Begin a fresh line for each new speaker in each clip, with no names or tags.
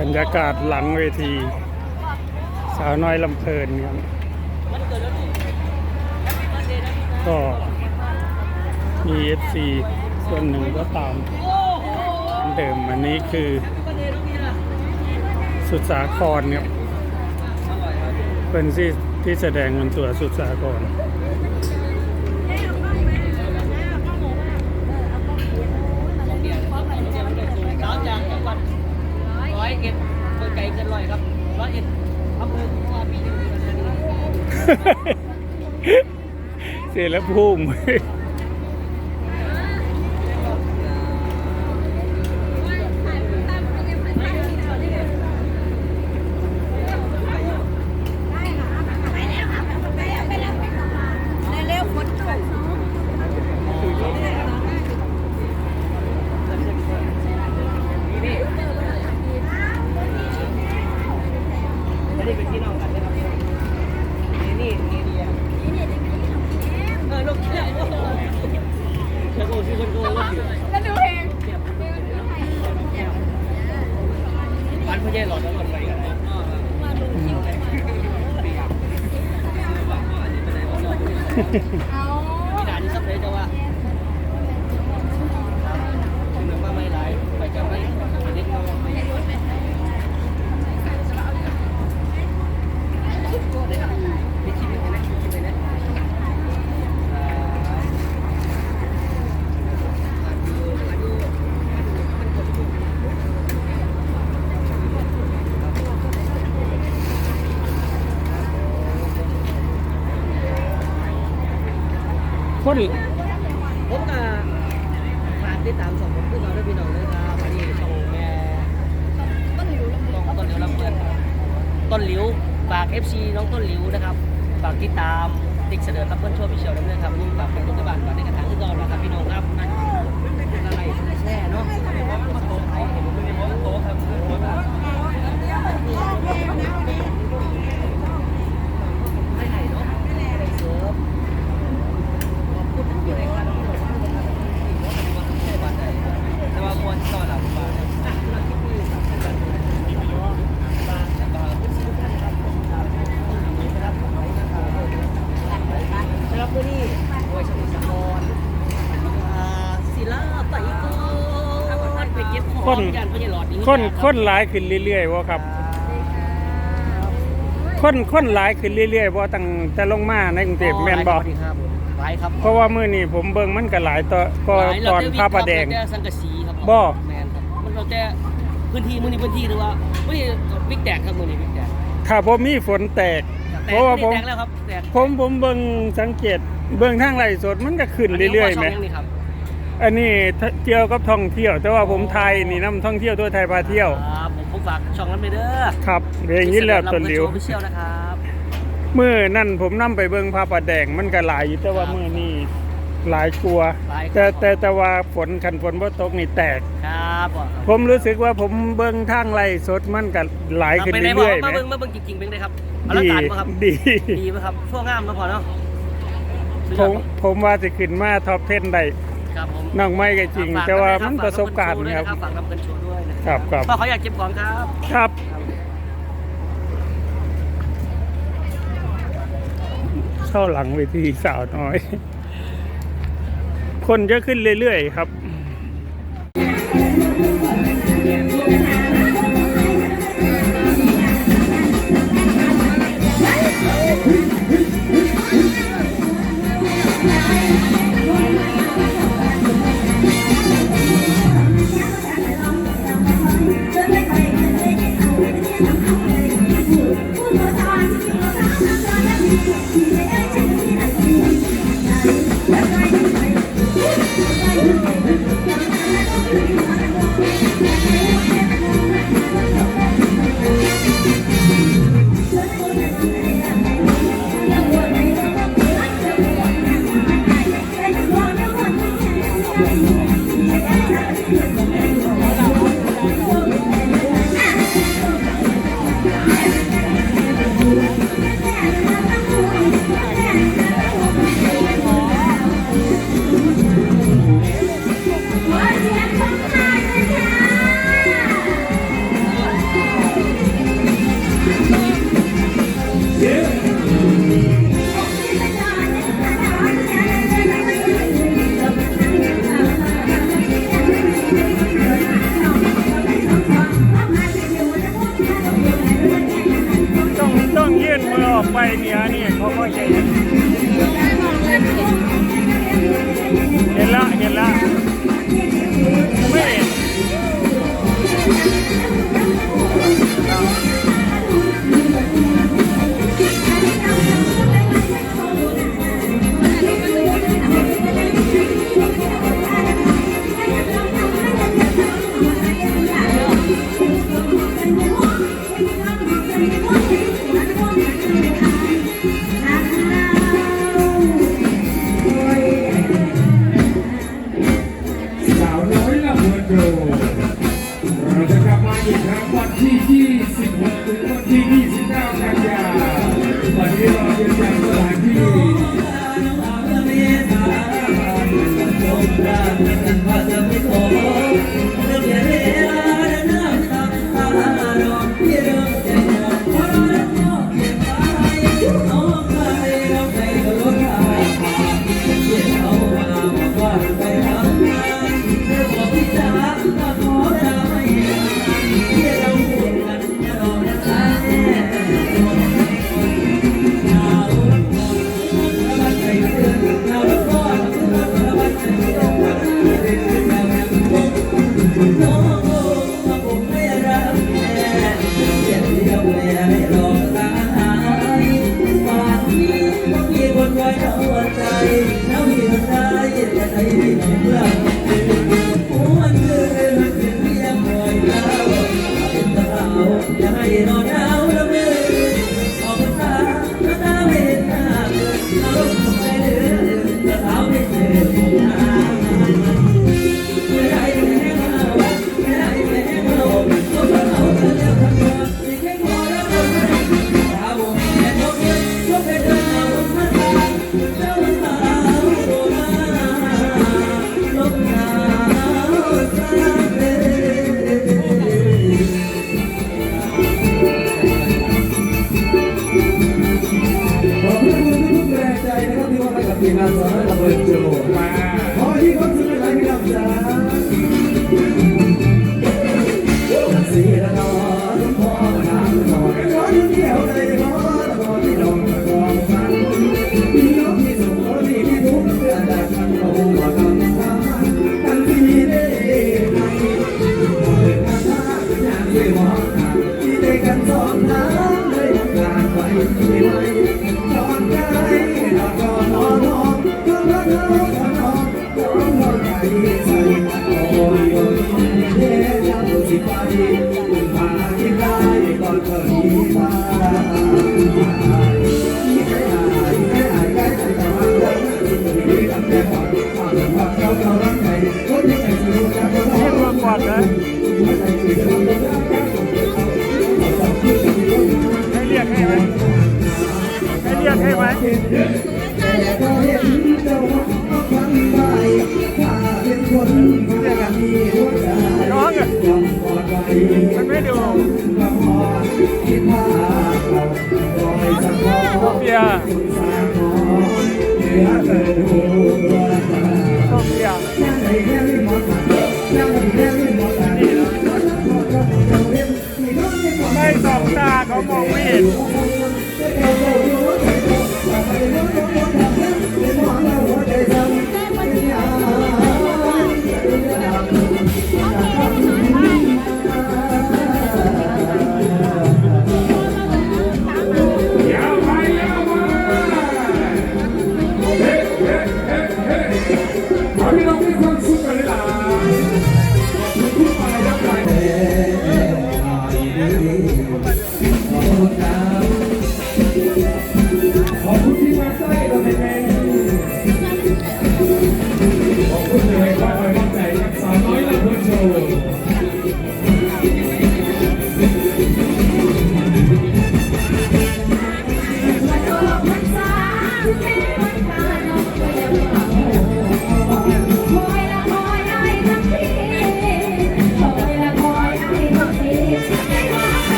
บรรยากาศหลังเวที สาวน้อยลำเพลินครับก็มี FC ส่วนหนึ่งก็ตามเดิมอันนี้คือสุดสาครครับเป็นที่ที่แสดงบนตัวสุดสาคร
สาวจากจังหวัดร้อยเอ็ดเมืองไกลเกินร้อยครับร้อยเอ็ดอำเภอกุมภาวะปีหนึ่งอุดรธานี
เส
ร็
จแล้
ว
พุ่ง คนคนหลายขึ้น
เรื่อยๆว่าครับ คนคนหลายขึ้นเรื่อยๆว่าตั้งแต่ลงมาในกรุงเทพแม่นบ่
ครับหลายครับ
เพราะว่ามื้อนี้ผมเบิ่งมันก็หลายต่อก็ตอนพระประแดง
แต่สังกะสีครับ
บ่
แมนครับมันเราแต่พื้นที่มื้อนี้พื้นที่หรือว่ามื้อนี้บิ๊กแตกครับมื้อนี้บิ๊กแตก
ถ้าผมมีฝนแตก
แต
เพ
ก
ราะว่าผม
แตกแล้วครับแตก
ผมผมเบิ่งสังเกตเบิ่งทางไร่สดมันก็ขึ้นเรื่อยๆ
ไห
ไหม
นี่ครับ
อันนี้เกี่ยวกับท่องเที่ยว แต่ว่าผมไทยนี่นํท่องเที่ยวตัวไทยพาเที่ยว
ครับผมผมฝากช่องนั้นไปเด้อ
ครับเดี๋ยวอย่างนี้แหละต้นหลิว
พิเชียวนะครับ
มื้อนั่นผมนํไปเบิ่งพระประแดงมันก็หลายอยู่แต่ว่ามื้อนี้หลายกลัวา
หลาย
แต่แต่แต่ว่าฝนคันฝนบ่ตกนี่แตก
ครับผม
ผมรู้สึกว่าผมเบิ่งทางไร่สดมันก็หลายขึ้น
เป็นไง
เรื่อยๆ
มา
ไหม
เบิ่งมาเบิ่งจริงๆเป็นไงครับอลัง
ดี
การป่ะครับ
ดี
ดีป่ะครับช่วงงามมาพอเนาะสุด
ผ
ยอ
ม
ด
ผมว่าจะขึ้นมาท็อป10ได้
ครับผม
น้องไม่ก็จริง
ฝก
แต่ว่า
ด้วย
มัน
ฝ
ประสบการณ์
ด้วย
ครับ
ฝากรับเงินโชว์ด้วยนะครับ
ครับ
พ่อเขาอยากเก็บของครับ
ครับเข้าหลังเวทีสาวน้อย คนจะขึ้นเรื่อยๆครับ
Thank
quá đó rồi mình biết điều Sophia Sophia đây sòng ta có một cái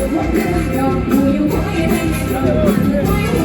我跟着你走，不用我也跟着，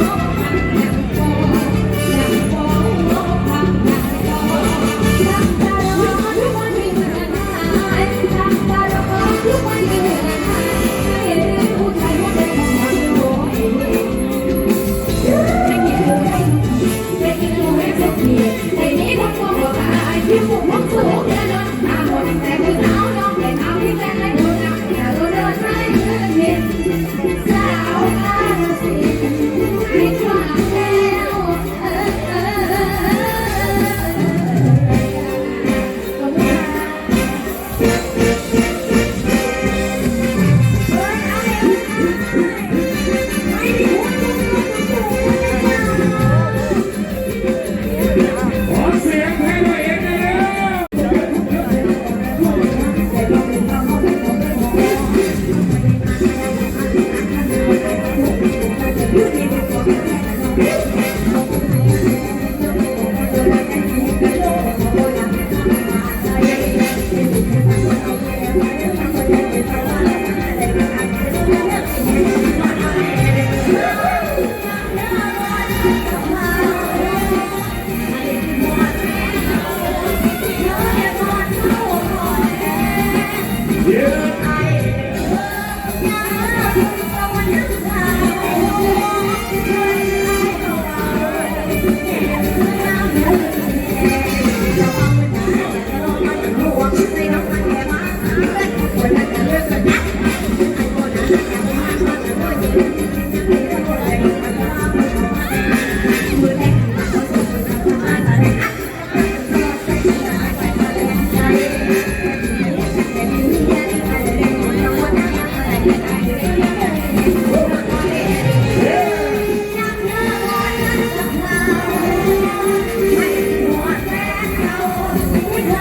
เ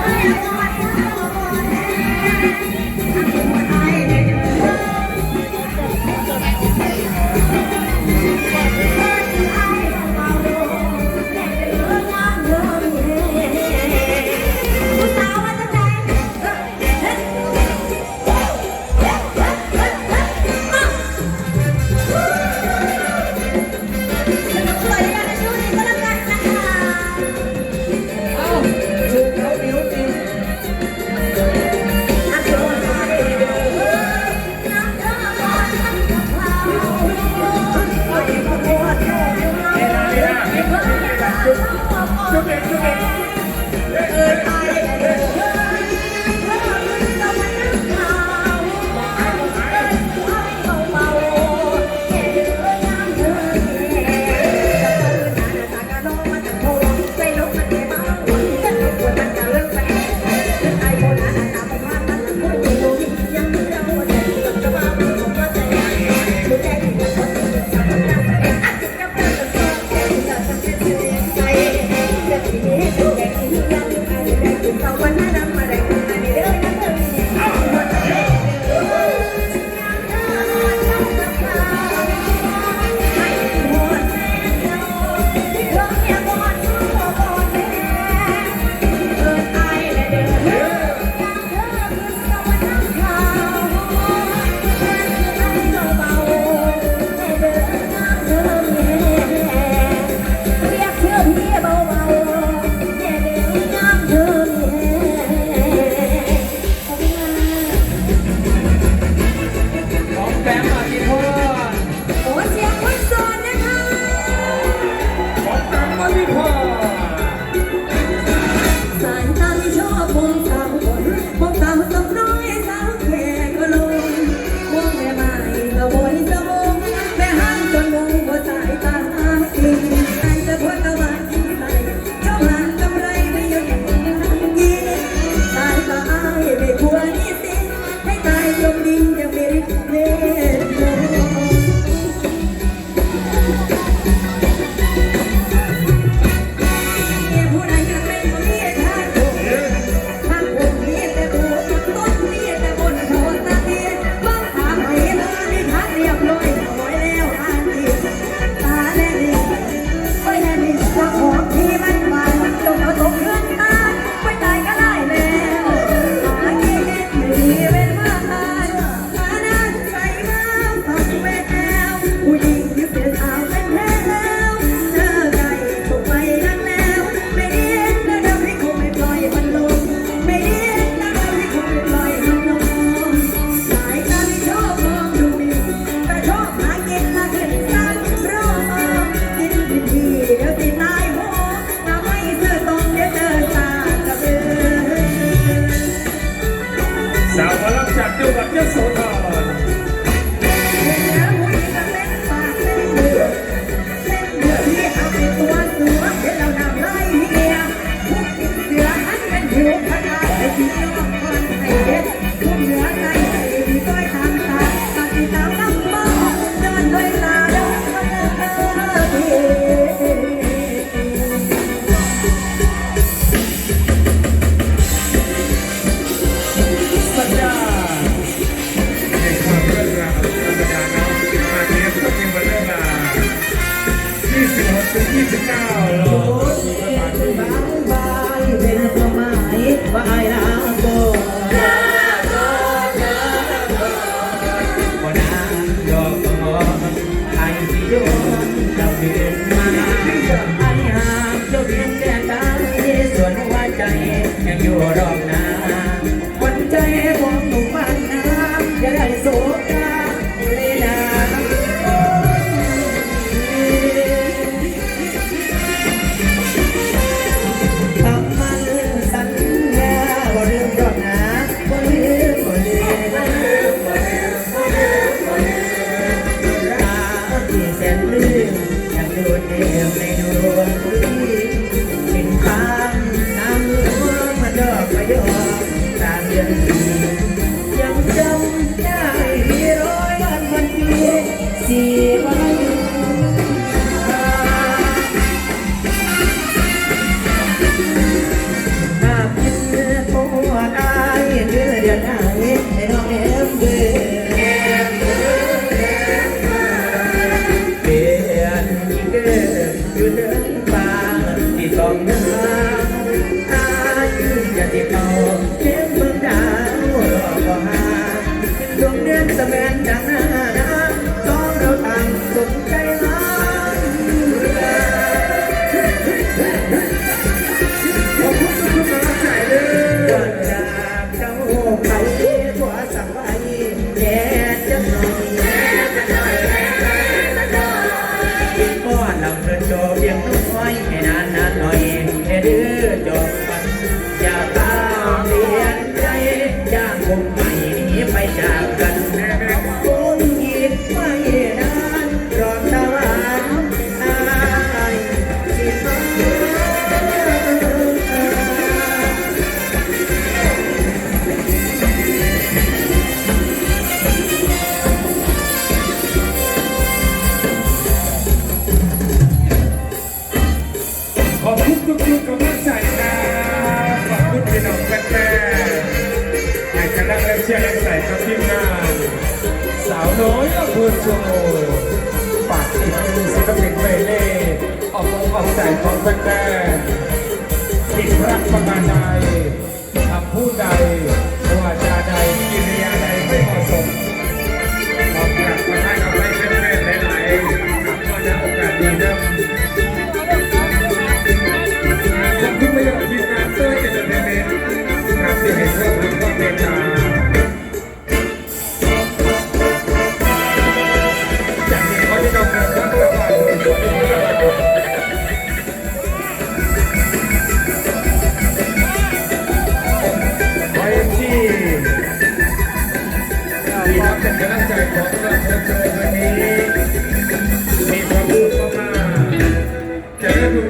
Thank
you. from my life.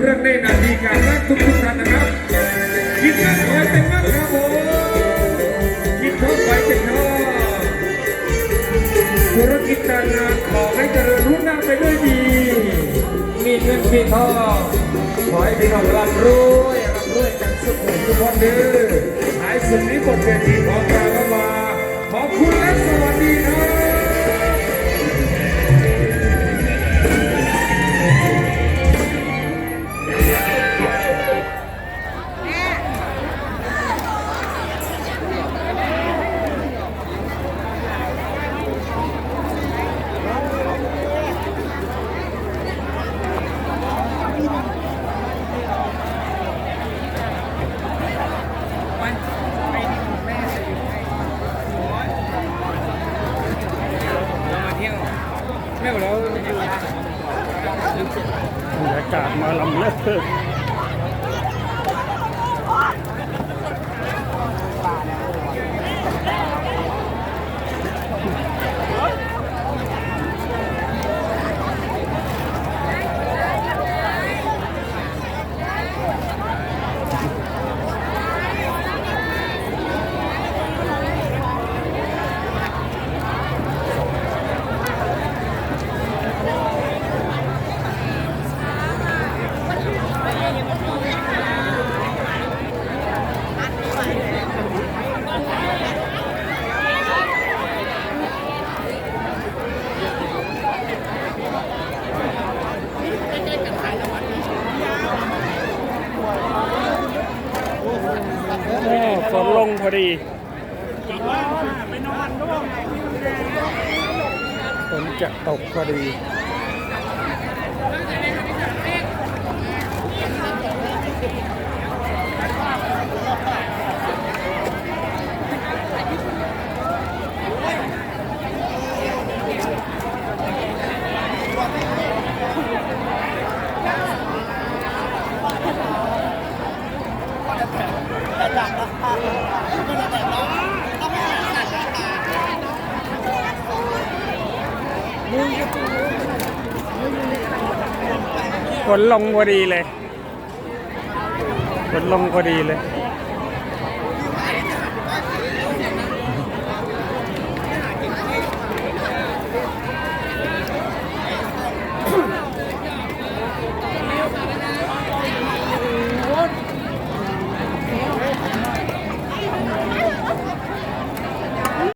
เรื่องในนาทีการรักทุกทุกท่านนะครั
บ
คิดกัน
ไว้เต็มมาก
ค
รับ
ผมคิดทอดไปเต็ทอดธุรกิจการงานขอให้เจริญรุ่งเรืองไปด้วยดี มีเงินมีทองขอให้พี่น้องร่ำรวยร่ำรวยกันสุขทุกคนเด้อหายสุดนี้บนเวทีของเราก็มาขอบคุณและสวัสดี
นะ ฝนลงพอดีเลยฝนลงพอดีเลย